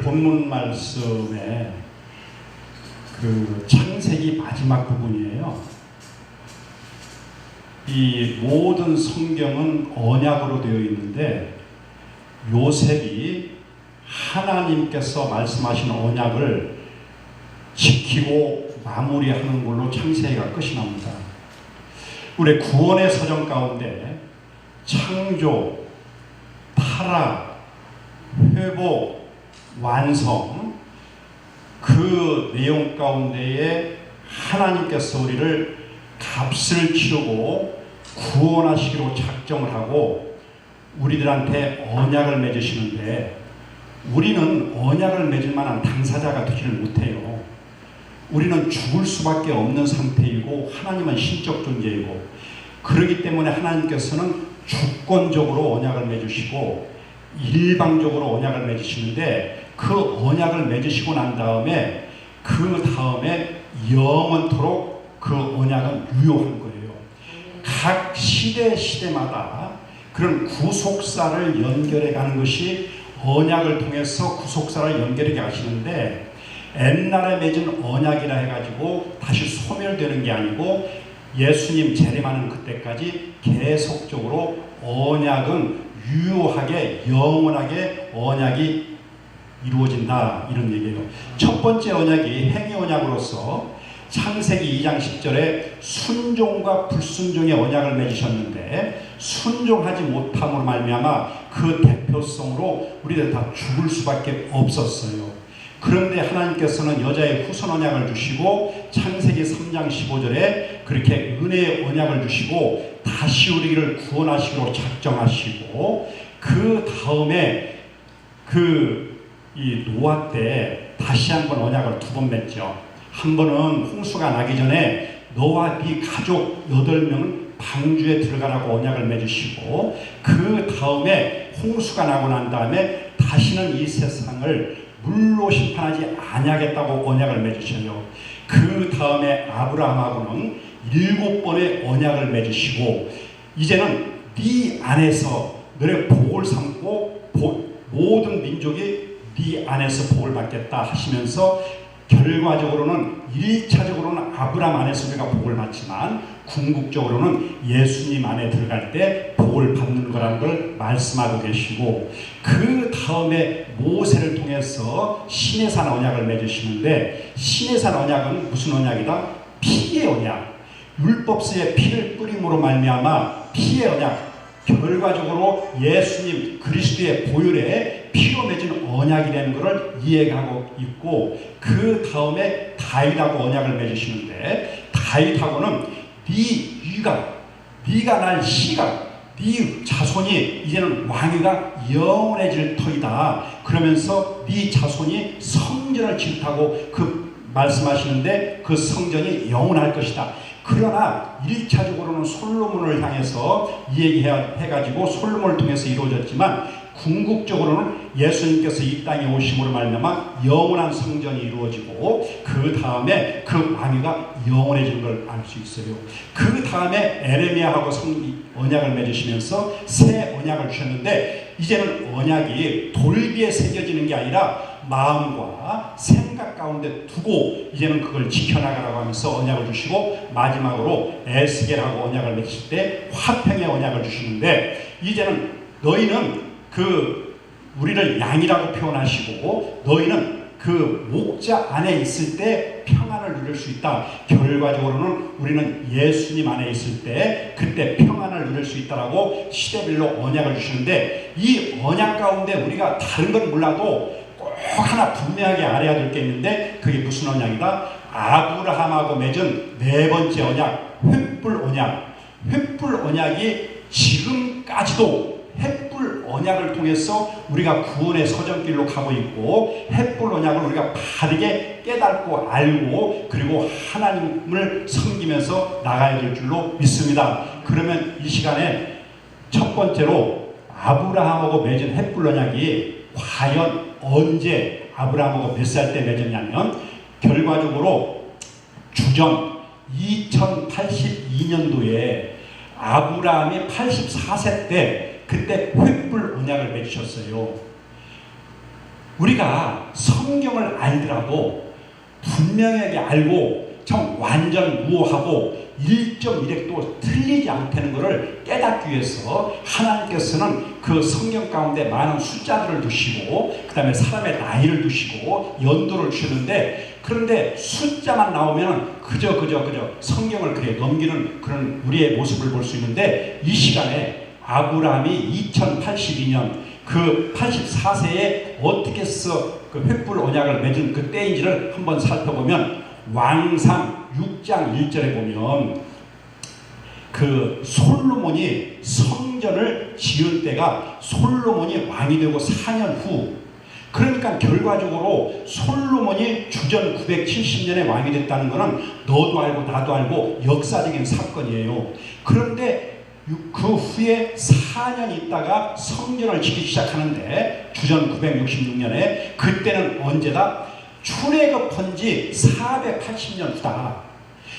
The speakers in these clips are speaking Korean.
본문 말씀에 그 창세기 마지막 부분이에요. 이 모든 성경은 언약으로 되어 있는데 요셉이 하나님께서 말씀하신 언약을 지키고 마무리하는 걸로 창세기가 끝이 납니다. 우리 구원의 서정 가운데 창조, 타락, 회복, 완성 그 내용 가운데에 하나님께서 우리를 값을 치르고 구원하시기로 작정을 하고 우리들한테 언약을 맺으시는데 우리는 언약을 맺을 만한 당사자가 되지를 못해요. 우리는 죽을 수밖에 없는 상태이고 하나님은 신적 존재이고 그러기 때문에 하나님께서는 주권적으로 언약을 맺으시고 일방적으로 언약을 맺으시는데 그 언약을 맺으시고 난 다음에 그 다음에 영원토록 그 언약은 유효한 거예요. 각 시대 시대마다 그런 구속사를 연결해 가는 것이 언약을 통해서 구속사를 연결해 가시는데 옛날에 맺은 언약이라 해가지고 다시 소멸되는 게 아니고 예수님 재림하는 그때까지 계속적으로 언약은 유효하게 영원하게 언약이 이루어진다 이런 얘기예요. 첫 번째 언약이 행위 언약으로서 창세기 2장 10절에 순종과 불순종의 언약을 맺으셨는데 순종하지 못함으로 말미암아 그 대표성으로 우리들 다 죽을 수밖에 없었어요. 그런데 하나님께서는 여자의 후손 언약을 주시고 창세기 3장 15절에 그렇게 은혜의 언약을 주시고 다시 우리를 구원하시기로 작정하시고 그 다음에 그 이 노아 때 다시 한 번 언약을 두 번 맺죠. 한 번은 홍수가 나기 전에 너와 네 가족 여덟 명은 방주에 들어가라고 언약을 맺으시고 그 다음에 홍수가 나고 난 다음에 다시는 이 세상을 물로 심판하지 아니하겠다고 언약을 맺으셔요. 그 다음에 아브라함하고는 일곱 번의 언약을 맺으시고 이제는 네 안에서 너의 복을 삼고 복, 모든 민족이 네 안에서 복을 받겠다 하시면서 결과적으로는 1차적으로는 아브라함 안에서 우리가 복을 받지만 궁극적으로는 예수님 안에 들어갈 때 복을 받는 거라는 걸 말씀하고 계시고 그 다음에 모세를 통해서 신의 산 언약을 맺으시는데 신의 산 언약은 무슨 언약이다? 피의 언약. 율법서의 피를 뿌림으로 말미암아 피의 언약. 결과적으로 예수님 그리스도의 보혈에 피로 맺은 언약이라는 것을 이해하고 있고 그 다음에 다윗하고 언약을 맺으시는데 다윗하고는 네 위가 네가 날 씨가 네 자손이 이제는 왕위가 영원해질 터이다. 그러면서 네 자손이 성전을 짓다고 그 말씀하시는데 그 성전이 영원할 것이다. 그러나 1차적으로는 솔로몬을 향해서 얘기해가지고 솔로몬을 통해서 이루어졌지만 궁극적으로는 예수님께서 이 땅에 오심으로 말미암아 영원한 성전이 이루어지고 그 다음에 그 왕위가 영원해지는 걸알 수 있어요. 그 다음에 에레미야하고 성 언약을 맺으시면서 새 언약을 주셨는데 이제는 언약이 돌비에 새겨지는 게 아니라 마음과 생각 가운데 두고 이제는 그걸 지켜나가라고 하면서 언약을 주시고 마지막으로 에스겔하고 언약을 맺으실 때 화평의 언약을 주시는데 이제는 너희는 그 우리를 양이라고 표현하시고 너희는 그 목자 안에 있을 때 평안을 누릴 수 있다. 결과적으로는 우리는 예수님 안에 있을 때 그때 평안을 누릴 수 있다라고 시대별로 언약을 주시는데 이 언약 가운데 우리가 다른 건 몰라도 꼭 하나 분명하게 알아야 될 게 있는데 그게 무슨 언약이다? 아브라함하고 맺은 네 번째 언약, 횃불 언약. 횃불 언약이 지금까지도 횃불 언약을 통해서 우리가 구원의 서정길로 가고 있고 횃불 언약을 우리가 바르게 깨닫고 알고 그리고 하나님을 섬기면서 나가야 될 줄로 믿습니다. 그러면 이 시간에 첫 번째로 아브라함하고 맺은 횃불 언약이 과연 언제 아브라함하고 몇 살 때 맺었냐면 결과적으로 주전 2082년도에 아브라함이 84세 때 그때 횃불 언약을 맺으셨어요. 우리가 성경을 알더라도 분명하게 알고 참 완전 무호하고 1.1핵도 틀리지 않다는 것을 깨닫기 위해서 하나님께서는 그 성경 가운데 많은 숫자들을 두시고 그 다음에 사람의 나이를 두시고 연도를 주시는데 그런데 숫자만 나오면 그저 그저 그저 성경을 그래 넘기는 그런 우리의 모습을 볼 수 있는데 이 시간에 아브라함이 2082년 그 84세에 어떻게 해서 그 횃불 언약을 맺은 그 때인지를 한번 살펴보면 왕상 6장 1절에 보면 그 솔로몬이 성전을 지은 때가 솔로몬이 왕이 되고 4년 후 그러니까 결과적으로 솔로몬이 주전 970년에 왕이 됐다는 것은 너도 알고 나도 알고 역사적인 사건이에요. 그런데 그 후에 4년 있다가 성전을 짓기 시작하는데 주전 966년에 그때는 언제다? 출애굽한 지 480년 후다.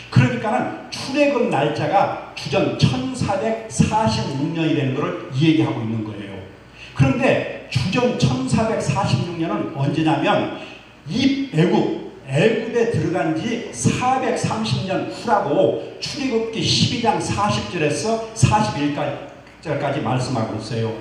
그러니까는 출애굽 날짜가 주전 1446년이 되는 것을 얘기하고 있는 거예요. 그런데 주전 1446년은 언제냐면 이 애굽 애굽에 들어간 지 430년 후라고 출애굽기 12장 40절에서 41절까지 말씀하고 있어요.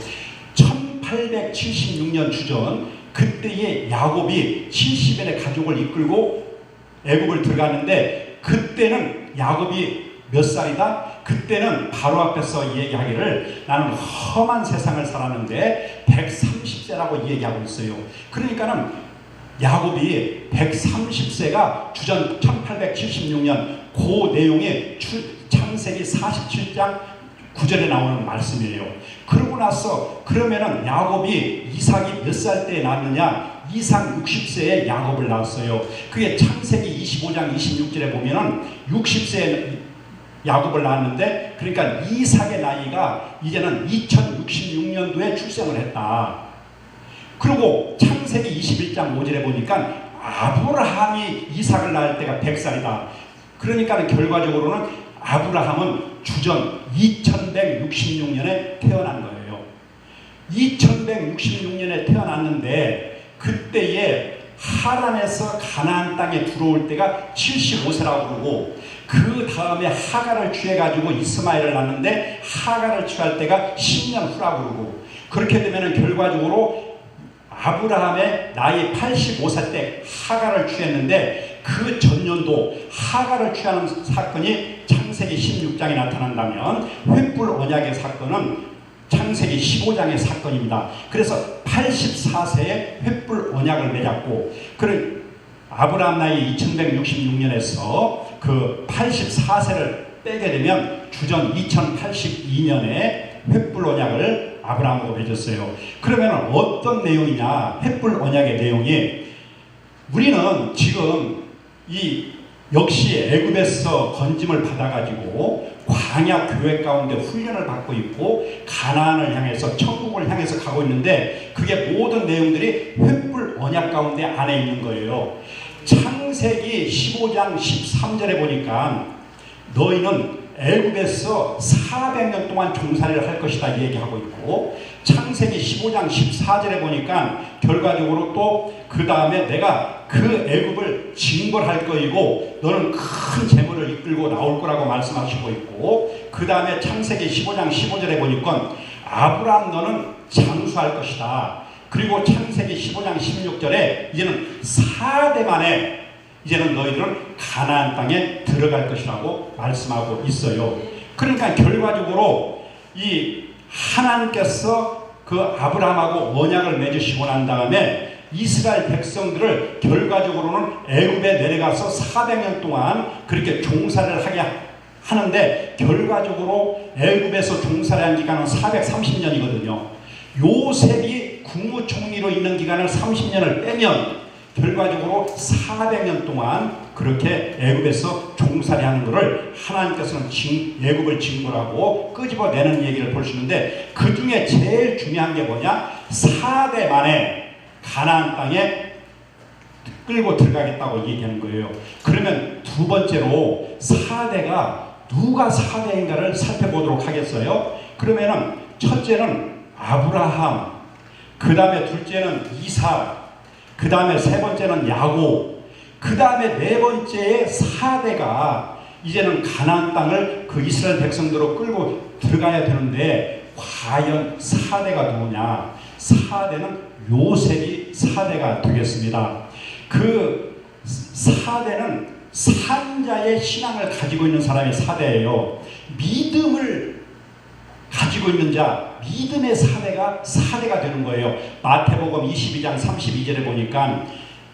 1876년 주전 그때의 야곱이 70인의 가족을 이끌고 애굽을 들어가는데 그때는 야곱이 몇 살이다? 그때는 바로 앞에서 얘기하기를 나는 험한 세상을 살았는데 130세라고 얘기하고 있어요. 그러니까는 야곱이 130세가 주전 1876년 그 내용이 창세기 47장 9절에 나오는 말씀이에요. 그러고 나서 그러면은 야곱이 이삭이 몇 살때 낳느냐? 이삭 60세에 야곱을 낳았어요. 그게 창세기 25장 26절에 보면은 60세에 야곱을 낳았는데 그러니까 이삭의 나이가 이제는 2066년도에 출생을 했다. 그리고 창세기 21장 5절에 보니까 아브라함이 이삭을 낳을 때가 100살이다. 그러니까 결과적으로는 아브라함은 주전 2166년에 태어난 거예요. 2166년에 태어났는데 그때에 하란에서 가나안 땅에 들어올 때가 75세라고 그러고 그 다음에 하가를 취해 가지고 이스마엘을 낳는데 하가를 취할 때가 10년 후라고 그러고 그렇게 되면 결과적으로 아브라함의 나이 85세 때 하가를 취했는데 그 전년도 하가를 취하는 사건이 창세기 16장에 나타난다면 횃불 언약의 사건은 창세기 15장의 사건입니다. 그래서 84세에 횃불 언약을 맺었고 그런 아브라함 나이 2166년에서 그 84세를 빼게 되면 주전 2082년에 횃불 언약을 아브라함하고 맺었어요. 그러면 어떤 내용이냐? 횃불 언약의 내용이 우리는 지금 이 역시 애굽에서 건짐을 받아가지고 광야 교회 가운데 훈련을 받고 있고 가나안을 향해서 천국을 향해서 가고 있는데 그게 모든 내용들이 횃불 언약 가운데 안에 있는 거예요. 창세기 15장 13절에 보니까 너희는 애굽에서 400년 동안 종살이를 할 것이다 얘기하고 있고 창세기 15장 14절에 보니까 결과적으로 또 그 다음에 내가 그 애굽을 징벌할 거이고 너는 큰 재물을 이끌고 나올 거라고 말씀하시고 있고 그 다음에 창세기 15장 15절에 보니까 아브라함 너는 장수할 것이다. 그리고 창세기 15장 16절에 이제는 4대 만에 이제는 너희들은 가나안 땅에 들어갈 것이라고 말씀하고 있어요. 그러니까 결과적으로 이 하나님께서 그 아브라함하고 언약을 맺으시고 난 다음에 이스라엘 백성들을 결과적으로는 애굽에 내려가서 400년 동안 그렇게 종사를 하게 하는데 결과적으로 애굽에서 종사를 한 기간은 430년이거든요. 요셉이 국무총리로 있는 기간을 30년을 빼면 결과적으로 400년 동안 그렇게 애굽에서 종살이 하는 것을 하나님께서는 징, 애굽을 징벌하고 끄집어내는 얘기를 볼 수 있는데 그 중에 제일 중요한 게 뭐냐? 4대 만에 가나안 땅에 끌고 들어가겠다고 얘기하는 거예요. 그러면 두 번째로 4대가 누가 4대인가를 살펴보도록 하겠어요. 그러면은 첫째는 아브라함, 그 다음에 둘째는 이삭, 그 다음에 세 번째는 야곱, 그 다음에 네 번째의 사대가 이제는 가나안 땅을 그 이스라엘 백성들로 끌고 들어가야 되는데 과연 사대가 누구냐? 사대는 요셉이 사대가 되겠습니다. 그 사대는 산자의 신앙을 가지고 있는 사람이 사대예요. 믿음을 가지고 있는 자, 믿음의 사대가 사대가 되는 거예요. 마태복음 22장 32절에 보니까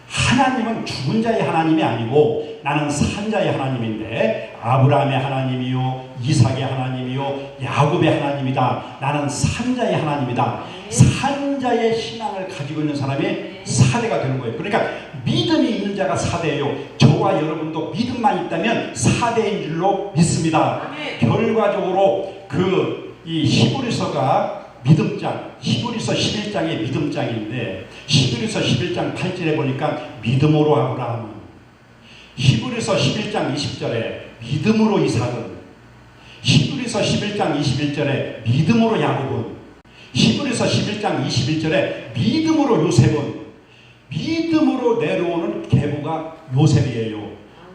하나님은 죽은 자의 하나님이 아니고 나는 산 자의 하나님인데 아브라함의 하나님이요 이삭의 하나님이요 야곱의 하나님이다. 나는 산 자의 하나님이다. 산 자의 신앙을 가지고 있는 사람이 사대가 되는 거예요. 그러니까 믿음이 있는 자가 사대예요. 저와 여러분도 믿음만 있다면 사대인 줄로 믿습니다. 결과적으로 그 이 히브리서가 믿음장, 히브리서 11장의 믿음장인데 히브리서 11장 8절에 보니까 믿음으로 아브라함은 히브리서 11장 20절에 믿음으로 이삭은 히브리서 11장 21절에 믿음으로 야곱은. 히브리서 11장 21절에 믿음으로 요셉은. 믿음으로 내려오는 계보가 요셉이에요.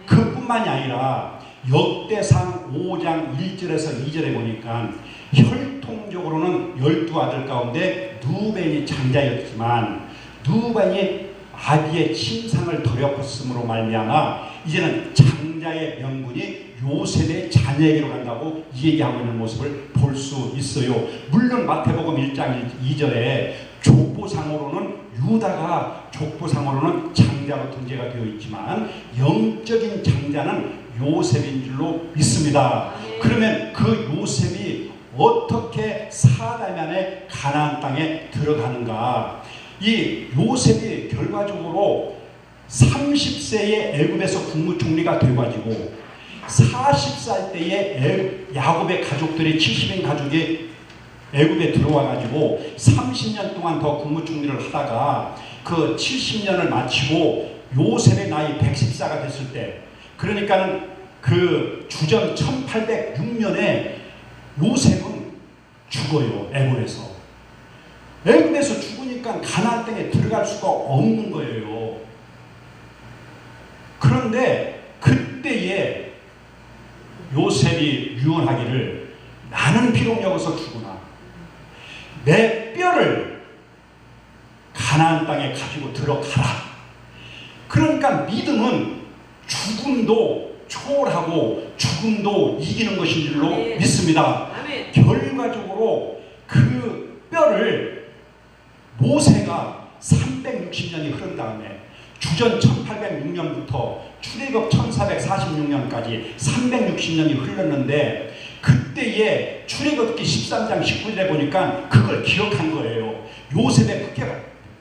그뿐만이 아니라 역대상 5장 1절에서 2절에 보니까 혈통적으로는 열두 아들 가운데 누벤이 장자였지만 누벤이 아비의 침상을 더럽혔음으로 말미암아 이제는 장자의 명분이 요셉의 자녀에게로 간다고 얘기하고 있는 모습을 볼 수 있어요. 물론 마태복음 1장 2절에 족보상으로는 유다가 족보상으로는 장자로 등재가 되어 있지만 영적인 장자는 요셉인 줄로 믿습니다. 그러면 그 요셉이 어떻게 사다면에 가나안 땅에 들어가는가? 이 요셉이 결과적으로 30세에 애굽에서 국무총리가 돼가지고 40살 때에 야곱의 가족들이 70인 가족이 애굽에 들어와가지고 30년 동안 더 국무총리를 하다가 그 70년을 마치고 요셉의 나이 114가 됐을 때 그러니까는 그 주전 1806년에 요셉은 죽어요. 애굽에서. 애굽에서 죽으니까 가나안 땅에 들어갈 수가 없는 거예요. 그런데 그때에 요셉이 유언하기를 나는 비록 여기서 죽으나 내 뼈를 가나안 땅에 가지고 들어가라. 그러니까 믿음은 죽음도 초월하고 죽음도 이기는 것인 줄로 네. 믿습니다. 결과적으로 그 뼈를 모세가 360년이 흐른 다음에 주전 1806년부터 출애굽 1446년까지 360년이 흘렀는데 그때에 출애굽기 13장 19절에 보니까 그걸 기억한 거예요. 요셉의 그게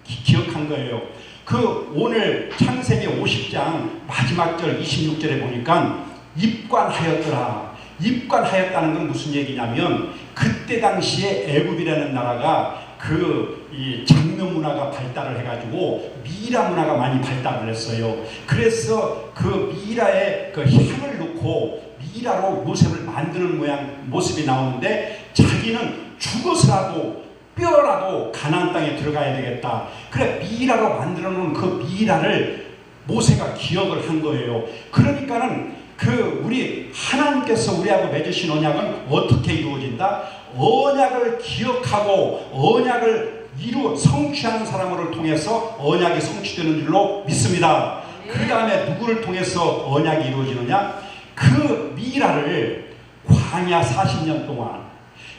기억한 거예요. 그 오늘 창세기 50장 마지막 절 26절에 보니까 입관하였더라. 입관하였다는 건 무슨 얘기냐면 그때 당시에 애굽이라는 나라가 그 이 장묘 문화가 발달을 해가지고 미라 문화가 많이 발달을 했어요. 그래서 그 미라에 그 향을 넣고 미라로 요셉을 만드는 모양 모습이 나오는데 자기는 죽어서라도 뼈라도 가나안 땅에 들어가야 되겠다. 그래 미라로 만들어 놓은 그 미라를 모세가 기억을 한 거예요. 그러니까는 그 우리 하나님께서 우리하고 맺으신 언약은 어떻게 이루어진다? 언약을 기억하고 언약을 이루 성취하는 사람을 통해서 언약이 성취되는 줄로 믿습니다. 그 다음에 누구를 통해서 언약이 이루어지느냐? 그 미라를 광야 40년 동안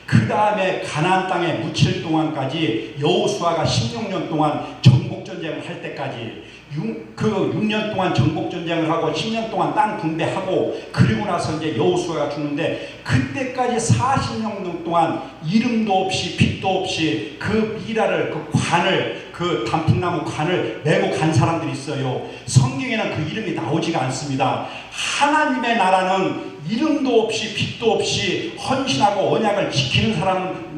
그 다음에 가나안 땅에 묻힐 동안까지 여호수아가 16년 동안 정 복 전쟁을 할 때까지 육, 그 6년 동안 정복 전쟁을 하고 10년 동안 땅 분배하고 그리고 나서 이제 여호수아가 죽는데 그때까지 40년 동안 이름도 없이 빛도 없이 그 미라를 그 관을 그 단풍나무 관을 메고 간 사람들이 있어요. 성경에는 그 이름이 나오지가 않습니다. 하나님의 나라는 이름도 없이 빛도 없이 헌신하고 언약을 지키는 사람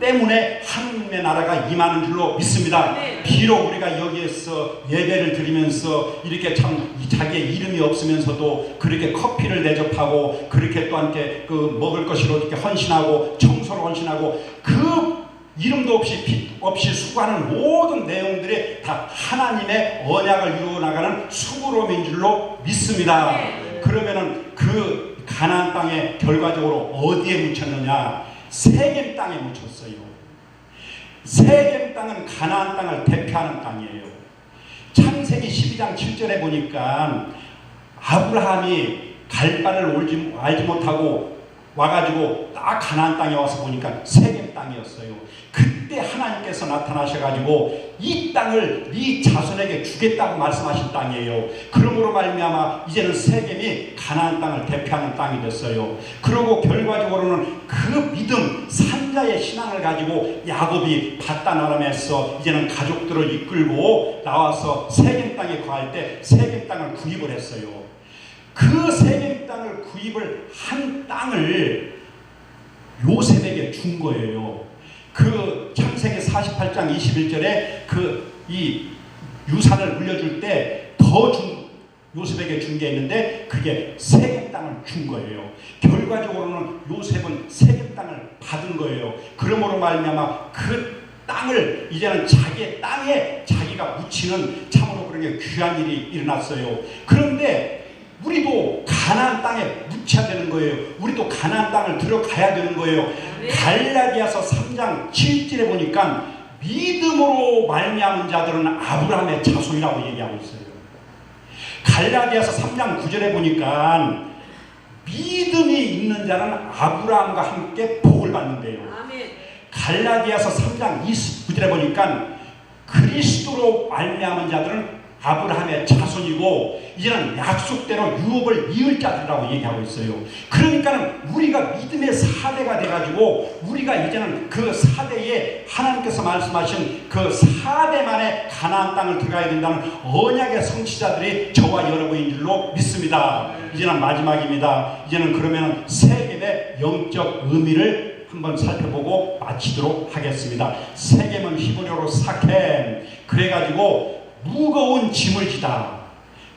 때문에 하나님의 나라가 임하는 줄로 믿습니다. 네. 비록 우리가 여기에서 예배를 드리면서 이렇게 참 자기의 이름이 없으면서도 그렇게 커피를 대접하고 그렇게 또 함께 그 먹을 것으로 이렇게 헌신하고 청소를 헌신하고 그 이름도 없이 빛 없이 수고하는 모든 내용들이 다 하나님의 언약을 이루어 나가는 수고로인 줄로 믿습니다. 그러면은 그 가나안 땅에 결과적으로 어디에 묻혔느냐? 세겜 땅에 묻혔어요. 세겜 땅은 가나안 땅을 대표하는 땅이에요. 창세기 12장 7절에 보니까 아브라함이 갈 바를 올지, 알지 못하고 와가지고 딱 가나안 땅에 와서 보니까 세겜 땅이었어요. 그때 하나님께서 나타나셔가지고 이 땅을 네 자손에게 주겠다고 말씀하신 땅이에요. 그러므로 말미암아 이제는 세겜이 가나안 땅을 대표하는 땅이 됐어요. 그리고 결과적으로는 그 믿음 산자의 신앙을 가지고 야곱이 바다나람에서 이제는 가족들을 이끌고 나와서 세겜 땅에 거할 때 세겜 땅을 구입을 했어요. 그 세겜 땅을 구입을 한 땅을 요셉에게 준 거예요. 그 창세기 48장 21절에 그 이 유산을 물려줄 때 더 준 요셉에게 준 게 있는데 그게 세겜 땅을 준 거예요. 결과적으로는 요셉은 세겜 땅을 받은 거예요. 그러므로 말미암아 그 땅을 이제는 자기의 땅에 자기가 묻히는 참으로 그런 게 귀한 일이 일어났어요. 그런데 우리도 가나안 땅에 묻혀야 되는 거예요. 우리도 가나안 땅을 들어가야 되는 거예요. 갈라디아서 3장 7절에 보니까 믿음으로 말미암은 자들은 아브라함의 자손이라고 얘기하고 있어요. 갈라디아서 3장 9절에 보니까 믿음이 있는 자는 아브라함과 함께 복을 받는데요. 갈라디아서 3장 29절에 보니까 그리스도로 말미암은 자들은 아브라함의 자손이고 이제는 약속대로 유업을 이을 자들이라고 얘기하고 있어요. 그러니까는 우리가 믿음의 사대가 돼가지고 우리가 이제는 그 사대에 하나님께서 말씀하신 그 사대만의 가나안 땅을 들어가야 된다는 언약의 성취자들이 저와 여러분인 줄로 믿습니다. 이제는 마지막입니다. 이제는 그러면 세겜의 영적 의미를 한번 살펴보고 마치도록 하겠습니다. 세겜은 히브리어로 사켐 그래가지고 무거운 짐을 지다.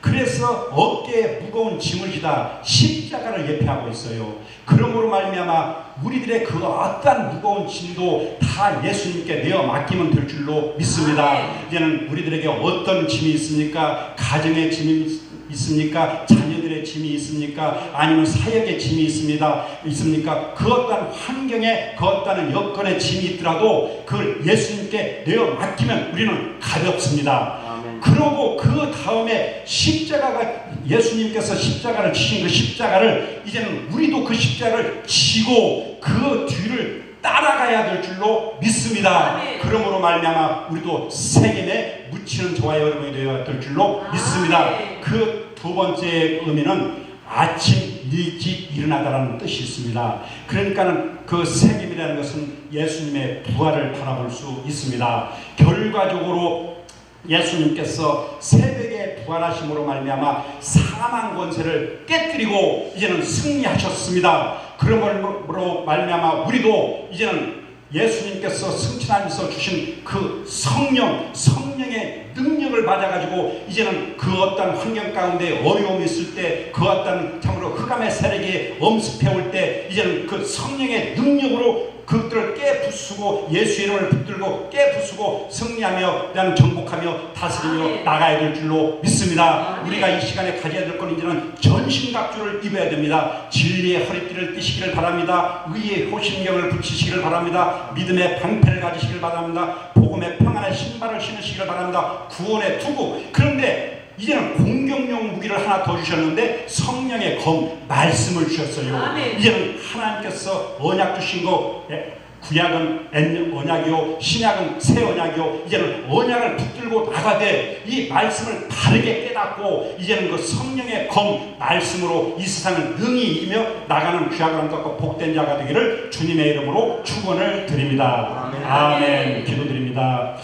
그래서 어깨에 무거운 짐을 지다 십자가를 예표하고 있어요. 그러므로 말미암아 우리들의 그 어떠한 무거운 짐도 다 예수님께 내어 맡기면 될 줄로 믿습니다. 이제는 우리들에게 어떤 짐이 있습니까? 가정의 짐이 있습니까? 자녀들의 짐이 있습니까? 아니면 사역의 짐이 있습니다. 있습니까? 그 어떤 환경에 그 어떤 여건의 짐이 있더라도 그걸 예수님께 내어 맡기면 우리는 가볍습니다. 그러고 그 다음에 십자가가 예수님께서 십자가를 치신 그 십자가를 이제는 우리도 그 십자가를 지고 그 뒤를 따라가야 될 줄로 믿습니다. 아멘. 그러므로 말미암아 우리도 세겜에 묻히는 저와 여러분이 되어야 될 줄로 아멘. 믿습니다. 그 두 번째 의미는 아침 일찍 일어나다라는 뜻이 있습니다. 그러니까는 그 세겜이라는 것은 예수님의 부활을 바라볼 수 있습니다. 결과적으로 예수님께서 새벽에 부활하심으로 말미암아 사망 권세를 깨뜨리고 이제는 승리하셨습니다. 그러므로 말미암아 우리도 이제는 예수님께서 승천하면서 주신 그 성령, 성령의 능력을 받아가지고 이제는 그 어떤 환경 가운데 어려움이 있을 때, 그 어떤 참으로 흑암의 세력이 엄습해 올 때, 이제는 그 성령의 능력으로 그것들을 깨부수고 예수 이름을 붙들고 깨부수고 승리하며 그냥 정복하며 다스리며 아멘. 나가야 될 줄로 믿습니다. 아멘. 우리가 이 시간에 가져야 될 건 이제는 전신갑주를 입어야 됩니다. 진리의 허리띠를 띠시기를 바랍니다. 의의 호심경을 붙이시기를 바랍니다. 믿음의 방패를 가지시기를 바랍니다. 복음의 평안의 신발을 신으시기를 바랍니다. 구원의 투구. 그런데 이제는 공격용 무기를 하나 더 주셨는데 성령의 검 말씀을 주셨어요. 아멘. 이제는 하나님께서 언약 주신 거 예, 구약은 옛 언약이요 신약은 새 언약이요 이제는 언약을 붙들고 나가되 이 말씀을 바르게 깨닫고 이제는 그 성령의 검 말씀으로 이 세상을 능히 이기며 나가는 귀하고 깎고 복된 자가 되기를 주님의 이름으로 축원을 드립니다. 아멘. 아멘. 기도드립니다.